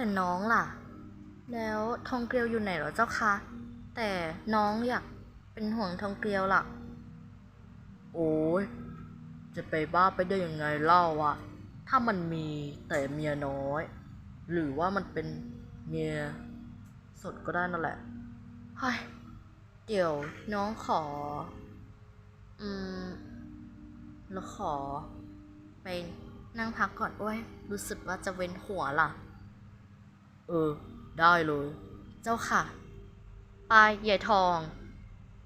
แต่น้องล่ะ แล้วทองเกลียวอยู่ไหนเหรอเจ้าคะ แต่น้องอยากเป็นห่วงทองเกลียวล่ะ โอ้ยจะไปบ้าไปได้ยังไงเล่าวะถ้ามันมีแต่เมียน้อย หรือว่ามันเป็นเมียสดก็ได้นั่นแหละเฮ้ยเดี๋ยวน้องขอ อืมแล้วขอไปนั่งพักก่อนโอ้ย รู้สึกว่าจะเว้นหัวล่ะ เออ ได้เลย เจ้าค่ะ ปลายใหญ่ทอง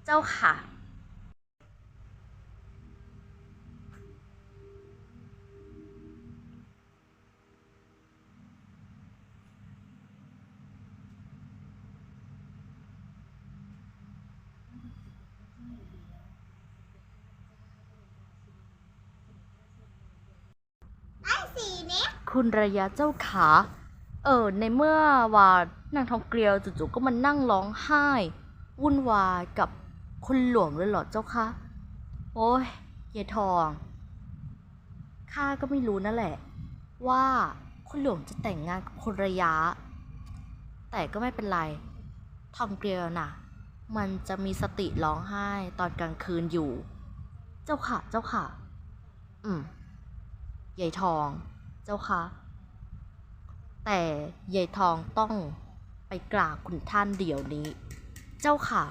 เจ้าค่ะ คุณระยะเจ้าขา เออในเมื่อว่านางทองเกลียวจู่ๆก็มานั่งร้องไห้ วุ่นวายกับคุณหลวงเลยเหรอเจ้าคะโอ้ยเยทองข้าก็ไม่รู้นั่นแหละ ว่าคุณหลวงจะแต่งงานกับคุณระยะ แต่ก็ไม่เป็นไร ทองเกลียวน่ะ มันจะมีสติร้องไห้ตอนกลางคืนอยู่ เจ้าค่ะ เจ้าค่ะ อืมยายทอง เจ้าค่ะ แต่ยายทองต้องไปกราบคุณท่านเดี๋ยวนี้ เจ้าค่ะ